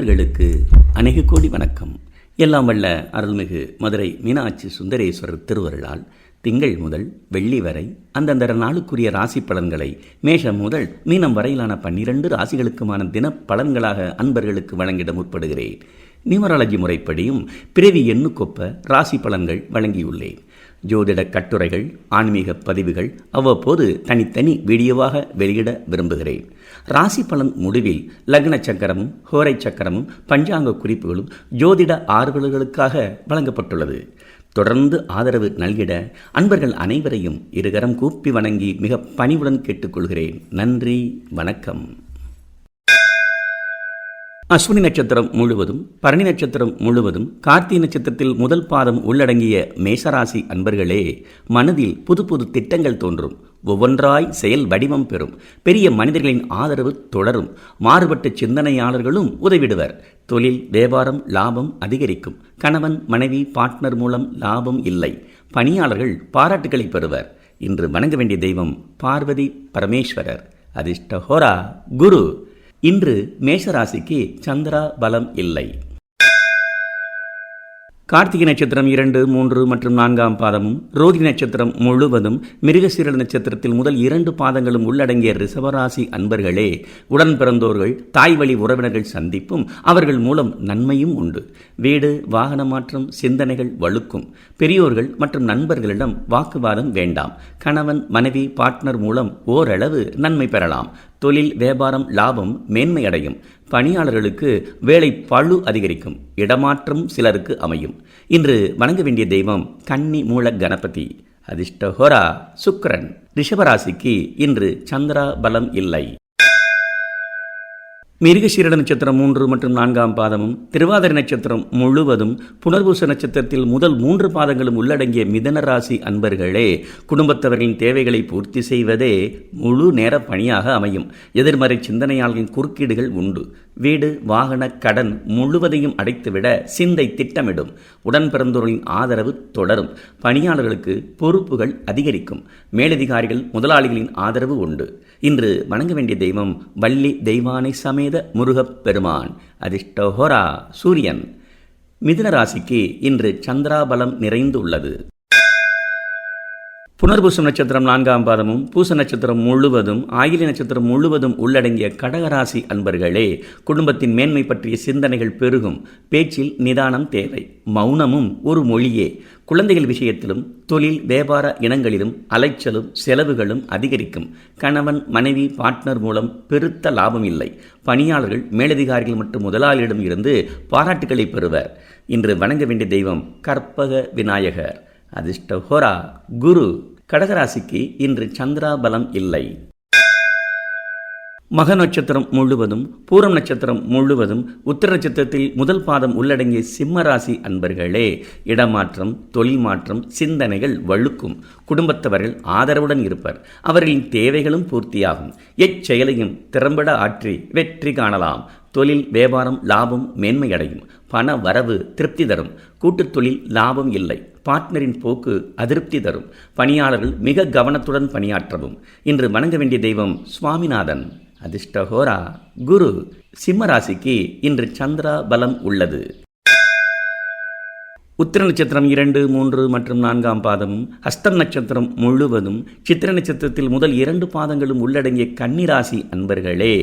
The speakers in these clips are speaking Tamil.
அன்பர்களுக்கு அநேக கோடி வணக்கம். எல்லாம் வல்ல அருள்மிகு மதுரை மீனாட்சி சுந்தரேஸ்வரர் திருவருளால் திங்கள் முதல் வெள்ளி வரை அந்தந்த நாளுக்குரிய ராசி பலன்களை மேஷம் முதல் மீனம் வரையிலான பன்னிரண்டு ராசிகளுக்குமான தின பலன்களாக அன்பர்களுக்கு வழங்கிட முற்படுகிறேன். நியூமராலஜி முறைப்படியும் பிறவி எண்ணுக்கொப்ப ராசி பலன்கள் வழங்கியுள்ளேன். ஜோதிட கட்டுரைகள் ஆன்மீக பதிவுகள் அவ்வப்போது தனித்தனி வீடியோவாக வெளியிட விரும்புகிறேன். ராசி பலன் முடிவில் லக்ன சக்கரமும் ஹோரை சக்கரமும் பஞ்சாங்க குறிப்புகளும் ஜோதிட ஆர்வலர்களுக்காக வழங்கப்பட்டுள்ளது. தொடர்ந்து ஆதரவு நல்கிட அன்பர்கள் அனைவரையும் இருகரம் கூப்பி வணங்கி மிக பணிவுடன் கேட்டுக்கொள்கிறேன். நன்றி வணக்கம். அஸ்வினி நட்சத்திரம் முழுவதும் பரணி நட்சத்திரம் முழுவதும் கார்த்திகை நட்சத்திரத்தில் முதல் பாதம் உள்ளடங்கிய மேசராசி அன்பர்களே மனதில் புது புது திட்டங்கள் தோன்றும். ஒவ்வொன்றாய் செயல் வடிவம் பெறும். பெரிய மனிதர்களின் ஆதரவு தொடரும். மாறுபட்ட சிந்தனையாளர்களும் உதவிடுவர். தொழில் வியாபாரம் லாபம் அதிகரிக்கும். கணவன் மனைவி பார்ட்னர் மூலம் லாபம் இல்லை. பணியாளர்கள் பாராட்டுகளை பெறுவர். இன்று வணங்க வேண்டிய தெய்வம் பார்வதி பரமேஸ்வரர். அதிர்ஷ்டஹோரா குரு. இன்று மேஷராசிக்கு சந்திரா பலம் இல்லை. கார்த்திகை நட்சத்திரம் இரண்டு மூன்று மற்றும் நான்காம் பாதமும் ரோதி நட்சத்திரம் முழுவதும் மிருகசீரல் நட்சத்திரத்தில் முதல் இரண்டு பாதங்களும் உள்ளடங்கிய ரிசவராசி அன்பர்களே உடன் பிறந்தோர்கள் தாய் வழி உறவினர்கள் சந்திப்பும் அவர்கள் மூலம் நன்மையும் உண்டு. வீடு வாகன மாற்றம் சிந்தனைகள் வழுக்கும். பெரியோர்கள் மற்றும் நண்பர்களிடம் வாக்குவாதம் வேண்டாம். கணவன் மனைவி பார்ட்னர் மூலம் ஓரளவு நன்மை பெறலாம். தொழில் வியாபாரம் லாபம் மேன்மையடையும். பணியாளர்களுக்கு வேலை பழு அதிகரிக்கும். இடமாற்றம் சிலருக்கு அமையும். இன்று வணங்க வேண்டிய தெய்வம் கன்னி மூல கணபதி. அதிர்ஷ்டஹோரா சுக்கரன். ரிஷபராசிக்கு இன்று சந்திரா பலம் இல்லை. மிருகசீரட நட்சத்திரம் மூன்று மற்றும் நான்காம் பாதமும் திருவாதிரை நட்சத்திரம் முழுவதும் புனர்பூச நட்சத்திரத்தில் முதல் மூன்று பாதங்களும் உள்ளடங்கிய மிதன ராசி அன்பர்களே குடும்பத்தவர்களின் தேவைகளை பூர்த்தி செய்வதே முழு நேர பணியாக அமையும். எதிர்மறை சிந்தனையாளர்களின் குறுக்கீடுகள் உண்டு. வீடு வாகன கடன் முழுவதையும் அடைத்துவிட சிந்தை திட்டமிடும். உடன் ஆதரவு தொடரும். பணியாளர்களுக்கு பொறுப்புகள் அதிகரிக்கும். மேலதிகாரிகள் முதலாளிகளின் ஆதரவு உண்டு. இன்று வணங்க வேண்டிய தெய்வம் வள்ளி தெய்வானை சமேத முருகப் பெருமான். அதிர்ஷ்டஹோரா சூரியன். மிதுன ராசிக்கு இன்று சந்திராபலம் நிறைந்து உள்ளது புனர்பூசம் நட்சத்திரம் நான்காம் பாதமும் பூச நட்சத்திரம் முழுவதும் ஆயிலி நட்சத்திரம் முழுவதும் உள்ளடங்கிய கடகராசி அன்பர்களே குடும்பத்தின் மேன்மை பற்றிய சிந்தனைகள் பெருகும் பேச்சில் நிதானம் தேவை மௌனமும் ஒரு மொழியே. குழந்தைகள் விஷயத்திலும் தொழில் வியாபார இனங்களிலும் அலைச்சலும் செலவுகளும் அதிகரிக்கும். கணவன் மனைவி பார்ட்னர் மூலம் பெருத்த லாபம் இல்லை. பணியாளர்கள் மேலதிகாரிகள் மற்றும் முதலாளியிடம் இருந்து பாராட்டுகளை பெறுவர். இன்று வணங்க வேண்டிய தெய்வம் கற்பக விநாயகர். அதிர்ஷ்டஹோரா குரு. கடகராசிக்கு இன்று சந்திரா பலம் இல்லை. மக நட்சத்திரம் முழுவதும் பூரம் நட்சத்திரம் முழுவதும் உத்தர நட்சத்திரத்தில் முதல் பாதம் உள்ளடங்கிய சிம்ம ராசி அன்பர்களே இடமாற்றம் தொழில் மாற்றம் சிந்தனைகள் வழுக்கும். குடும்பத்தவர்கள் ஆதரவுடன் இருப்பர். அவர்களின் தேவைகளும் பூர்த்தியாகும். எச்செயலையும் திறம்பட ஆற்றி வெற்றி காணலாம். தொழில் வியாபாரம் லாபம் மேன்மையடையும். பண வரவு திருப்தி தரும். கூட்டுத் தொழில் லாபம் இல்லை. பார்ட்னரின் போக்கு அதிருப்தி தரும். பணியாளர்கள் மிக கவனத்துடன் பணியாற்றவும். இன்று வணங்க வேண்டிய தெய்வம் சுவாமிநாதன். அதிர்ஷ்டஹோரா. குரு. சிம்மராசிக்கு இன்று சந்திரா பலம் உள்ளது. உத்திர நட்சத்திரம் இரண்டு மூன்று மற்றும் நான்காம் பாதமும் ஹஸ்தம் நட்சத்திரம் முழுவதும் சித்திர நட்சத்திரத்தில் முதல் இரண்டு பாதங்களும் உள்ளடங்கிய கன்னிராசி அன்பர்களே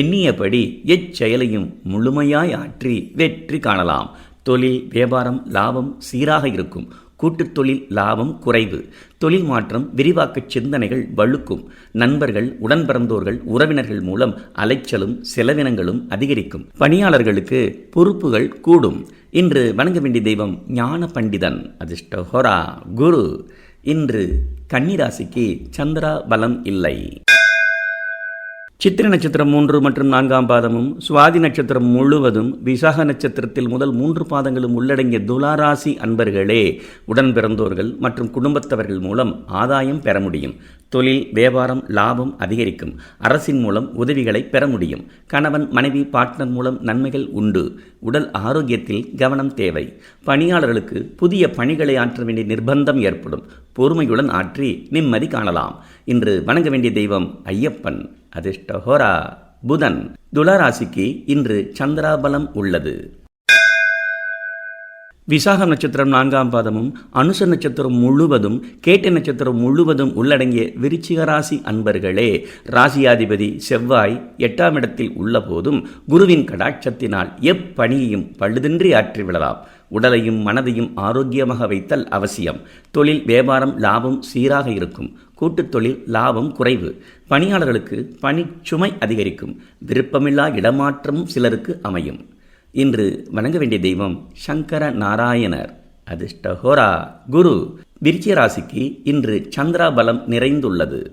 எண்ணியபடி எச்செயலையும் முழுமையாய் ஆற்றி வெற்றி காணலாம். தொழில் வியாபாரம் லாபம் சீராக இருக்கும். கூட்டுத் தொழில் லாபம் குறைவு. தொழில் மாற்றம் விரிவாக்க சிந்தனைகள் வழுக்கும். நண்பர்கள் உடன் பிறந்தோர்கள் உறவினர்கள் மூலம் அலைச்சலும் செலவினங்களும் அதிகரிக்கும். பணியாளர்களுக்கு பொறுப்புகள் கூடும். இன்று வணங்க வேண்டிய தெய்வம் ஞான பண்டிதன் அதிர்ஷ்டஹோரா குரு. இன்று கன்னிராசிக்கு சந்திரா பலம் இல்லை. சித்திர நட்சத்திரம் மூன்று மற்றும் நான்காம் பாதமும் சுவாதி நட்சத்திரம் முழுவதும் விசாக நட்சத்திரத்தில் முதல் மூன்று பாதங்களும் உள்ளடங்கிய துலாராசி அன்பர்களே உடன் பிறந்தோர்கள் மற்றும் குடும்பத்தவர்கள் மூலம் ஆதாயம் பெற முடியும். தொழில் வியாபாரம் லாபம் அதிகரிக்கும். அரசின் மூலம் உதவிகளை பெற முடியும். கணவன் மனைவி பார்ட்னர் மூலம் நன்மைகள் உண்டு. உடல் ஆரோக்கியத்தில் கவனம் தேவை. பணியாளர்களுக்கு புதிய பணிகளை ஆற்ற வேண்டிய நிர்பந்தம் ஏற்படும். பொறுமையுடன் ஆற்றி நிம்மதி காணலாம். இன்று வணங்க வேண்டிய தெய்வம் ஐயப்பன். அதிர்ஷ்டஹோரா. புதன். துளராசிக்கு இன்று சந்திராபலம் உள்ளது. விசாகம் நட்சத்திரம் நான்காம் பாதமும் அனுச நட்சத்திரம் முழுவதும் கேட்ட நட்சத்திரம் முழுவதும் உள்ளடங்கிய விருச்சிக ராசி அன்பர்களே ராசியாதிபதி செவ்வாய் எட்டாம் இடத்தில் உள்ள போதும் குருவின் கடாட்சத்தினால் எப்பணியையும் பழுதின்றி ஆற்றி விடலாம். உடலையும் மனதையும் ஆரோக்கியமாக வைத்தல் அவசியம். தொழில் வியாபாரம் லாபம் சீராக இருக்கும். கூட்டுத் தொழில் லாபம் குறைவு. பணியாளர்களுக்கு பணிச்சுமை அதிகரிக்கும். விருப்பமில்லா இடமாற்றமும் சிலருக்கு அமையும். இன்று வணங்க வேண்டிய தெய்வம் சங்கர நாராயணர். அதிர்ஷ்டஹோரா. குரு விருச்சிய ராசிக்கு இன்று சந்திராபலம் நிறைந்துள்ளது.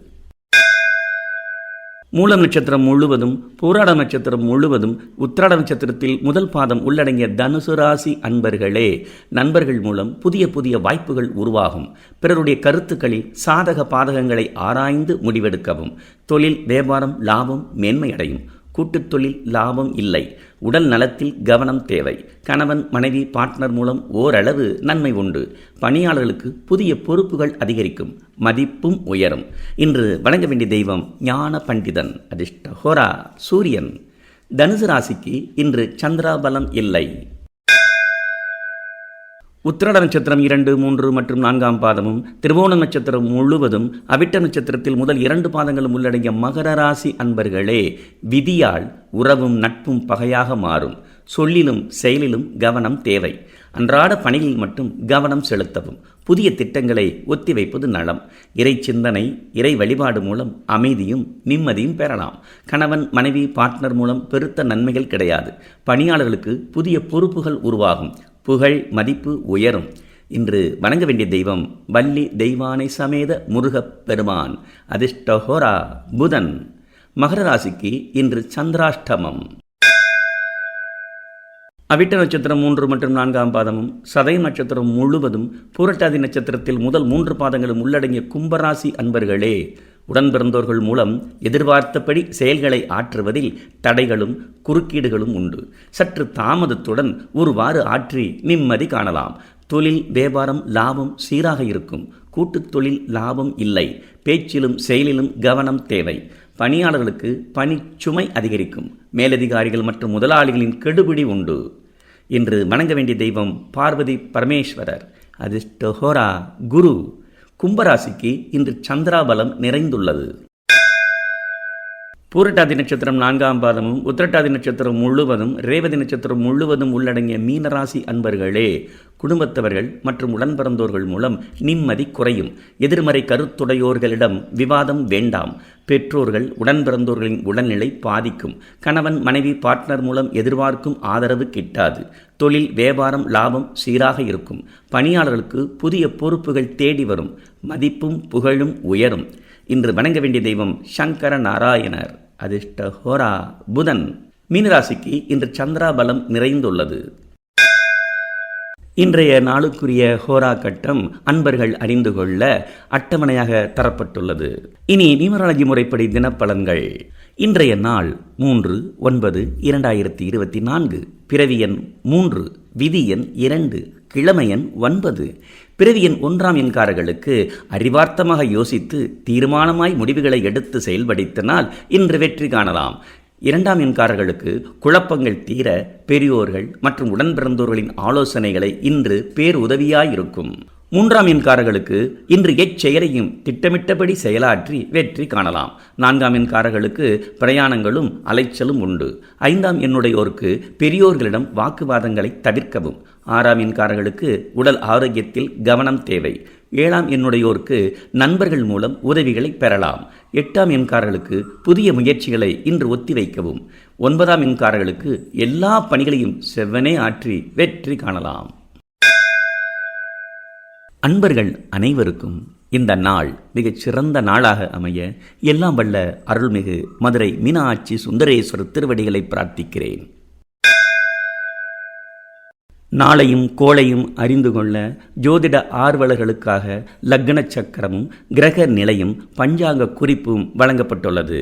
மூலம் நட்சத்திரம் முழுவதும் பூராட நட்சத்திரம் முழுவதும் உத்திராட நட்சத்திரத்தில் முதல் பாதம் உள்ளடங்கிய தனுசு ராசி அன்பர்களே நண்பர்கள் மூலம் புதிய புதிய வாய்ப்புகள் உருவாகும். பிறருடைய கருத்துக்களில் சாதக பாதகங்களை ஆராய்ந்து முடிவெடுக்கவும் தொழில் வியாபாரம் லாபம் மேன்மையடையும். கூட்டுத் தொழில் லாபம் இல்லை. உடல் நலத்தில் கவனம் தேவை. கணவன் மனைவி பார்ட்னர் மூலம் ஓரளவு நன்மை உண்டு. பணியாளர்களுக்கு புதிய பொறுப்புகள் அதிகரிக்கும். மதிப்பும் உயரும். இன்று வழங்க வேண்டிய தெய்வம் ஞான பண்டிதன். அதிர்ஷ்ட ஹோரா சூரியன். தனுசு ராசிக்கு இன்று சந்திராபலம் இல்லை. உத்திரட நட்சத்திரம் இரண்டு மூன்று மற்றும் நான்காம் பாதமும் திருவோண நட்சத்திரம் முழுவதும் அவிட்ட நட்சத்திரத்தில் முதல் இரண்டு பாதங்களும் உள்ளடங்கிய மகர ராசி அன்பர்களே விதியால் உறவும் நட்பும் பகையாக மாறும். சொல்லிலும் செயலிலும் கவனம் தேவை. அன்றாட பணியில் மட்டும் கவனம் செலுத்தவும். புதிய திட்டங்களை ஒத்திவைப்பது நலம். இறை சிந்தனை இறை வழிபாடு மூலம் அமைதியும் நிம்மதியும் பெறலாம். கணவன் மனைவி பார்ட்னர் மூலம் பெருத்த நன்மைகள் கிடையாது. பணியாளர்களுக்கு புதிய பொறுப்புகள் உருவாகும். புகழ் மதிப்பு உயரும். இன்று வணங்க வேண்டிய தெய்வம் வள்ளி தெய்வானை சமேத முருகப் பெருமான். அதிர்ஷ்டஹோரா புதன். மகர ராசிக்கு இன்று சந்திராஷ்டமம். அவிட்ட நட்சத்திரம் மூன்று மற்றும் நான்காம் பாதமும் சதய நட்சத்திரம் முழுவதும் பூரட்டாதி நட்சத்திரத்தில் முதல் மூன்று பாதங்களும் உள்ளடங்கிய கும்பராசி அன்பர்களே உடன் பிறந்தோர்கள் மூலம் எதிர்பார்த்தபடி செயல்களை ஆற்றுவதில் தடைகளும் குறுக்கீடுகளும் உண்டு. சற்று தாமதத்துடன் ஒருவாறு ஆற்றி நிம்மதி காணலாம். தொழில் வியாபாரம் லாபம் சீராக இருக்கும். கூட்டுத் தொழில் லாபம் இல்லை. பேச்சிலும் செயலிலும் கவனம் தேவை. பணியாளர்களுக்கு பணிச்சுமை அதிகரிக்கும். மேலதிகாரிகள் மற்றும் முதலாளிகளின் கெடுபிடி உண்டு. இன்று வணங்க வேண்டிய தெய்வம் பார்வதி பரமேஸ்வரர். அதிர்ஷ்டஹோரா குரு. கும்பராசிக்கு இன்று சந்திராபலம் நிறைந்துள்ளது. பூரட்டாதி நட்சத்திரம் நான்காம் பாதமும் உத்திரட்டாதி நட்சத்திரம் முழுவதும் ரேவதி நட்சத்திரம் முழுவதும் உள்ளடங்கிய மீனராசி அன்பர்களே குடும்பத்தவர்கள் மற்றும் உடன்பிறந்தோர்கள் மூலம் நிம்மதி குறையும். எதிர்மறை கருத்துடையோர்களிடம் விவாதம் வேண்டாம். பெற்றோர்கள் உடன்பிறந்தோர்களின் உடல்நிலை பாதிக்கும். கணவன் மனைவி பார்ட்னர் மூலம் எதிர்பார்க்கும் ஆதரவு கிட்டாது. தொழில் வியாபாரம் லாபம் சீராக இருக்கும். பணியாளர்களுக்கு புதிய பொறுப்புகள் தேடி வரும். மதிப்பும் புகழும் உயரும். இன்று வணங்க வேண்டிய தெய்வம் சங்கர நாராயணர் அதிர்ஷ்ட ஹோரா புதன். மீனராசிக்கு இன்று சந்திராபலம் நிறைந்துள்ளது. இன்றைய நாளுக்குரிய ஹோரா கட்டம் அன்பர்கள் அறிந்து கொள்ள அட்டவணையாக தரப்பட்டுள்ளது. இனி நியூமராலஜி முறைப்படி தினப்பலன்கள். இன்றைய நாள் மூன்று ஒன்பது இரண்டாயிரத்தி இருபத்தி நான்கு. பிறவி எண் மூன்று விதி எண் இரண்டு கிழமை எண் ஒன்பது. பிறவி எண் ஒன்றாம் எண்காரர்களுக்கு அறிவார்த்தமாக யோசித்து தீர்மானமாய் முடிவுகளை எடுத்து செயல்படுத்தினால் இன்று வெற்றி காணலாம். இரண்டாம் எண்காரர்களுக்கு குழப்பங்கள் தீர பெரியோர்கள் மற்றும் உடன்பிறந்தோர்களின் ஆலோசனைகளை இன்று பேருதவியாயிருக்கும் மூன்றாம் எண்காரர்களுக்கு இன்று எச்செயலையும் திட்டமிட்டபடி செயலாற்றி வெற்றி காணலாம். நான்காம் எண்காரர்களுக்கு பிரயாணங்களும் அலைச்சலும் உண்டு. ஐந்தாம் எண்ணுடையோருக்கு பெரியோர்களிடம் வாக்குவாதங்களை தவிர்க்கவும். ஆறாம் எண்காரர்களுக்கு உடல் ஆரோக்கியத்தில் கவனம் தேவை. ஏழாம் எண்ணுடையோருக்கு நண்பர்கள் மூலம் உதவிகளை பெறலாம். எட்டாம் எண்காரர்களுக்கு புதிய முயற்சிகளை இன்று ஒத்திவைக்கவும். ஒன்பதாம் எண்காரர்களுக்கு எல்லா பணிகளையும் செவ்வனே ஆற்றி வெற்றி காணலாம். அன்பர்கள் அனைவருக்கும் இந்த நாள் மிகச் சிறந்த நாளாக அமைய எல்லாம் வல்ல அருள்மிகு மதுரை மீனாட்சி சுந்தரேஸ்வரர் திருவடிகளை பிரார்த்திக்கிறேன். நாளையும் கோளையும் அறிந்து கொள்ள ஜோதிட ஆர்வலர்களுக்காக லக்ன சக்கரமும் கிரக நிலையும் பஞ்சாங்க குறிப்பும் வழங்கப்பட்டுள்ளது.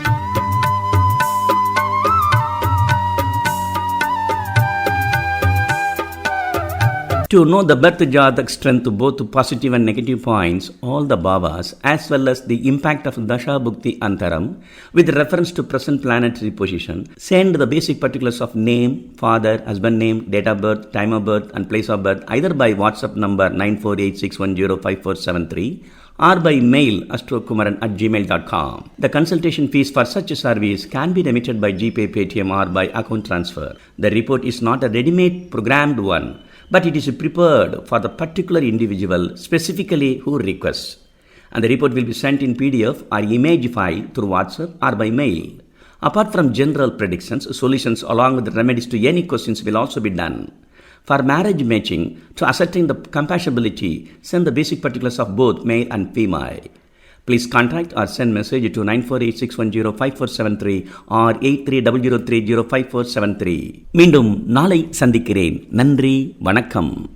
To know the birth Jatak strength, both positive and negative points, all the Bhavas, as well as the impact of Dasha Bhukti Antaram, with reference to present planetary position, send the basic particulars of name, father, husband name, date of birth, time of birth, and place of birth either by WhatsApp number 9486105473 or by mail astrokumaran at gmail.com. The consultation fees for such a service can be remitted by GPay, Paytm or by account transfer. The report is not a ready-made programmed one, but it is prepared for the particular individual specifically who requests. And the report will be sent in PDF or image file through WhatsApp or by mail. Apart from general predictions, solutions along with remedies to any questions will also be done. For marriage matching, to ascertain the compatibility, send the basic particulars of both male and female. Please contact or send message to 9486105473 or 8300305473. மீண்டும் நாளை சந்திக்கிறேன் நன்றி வணக்கம்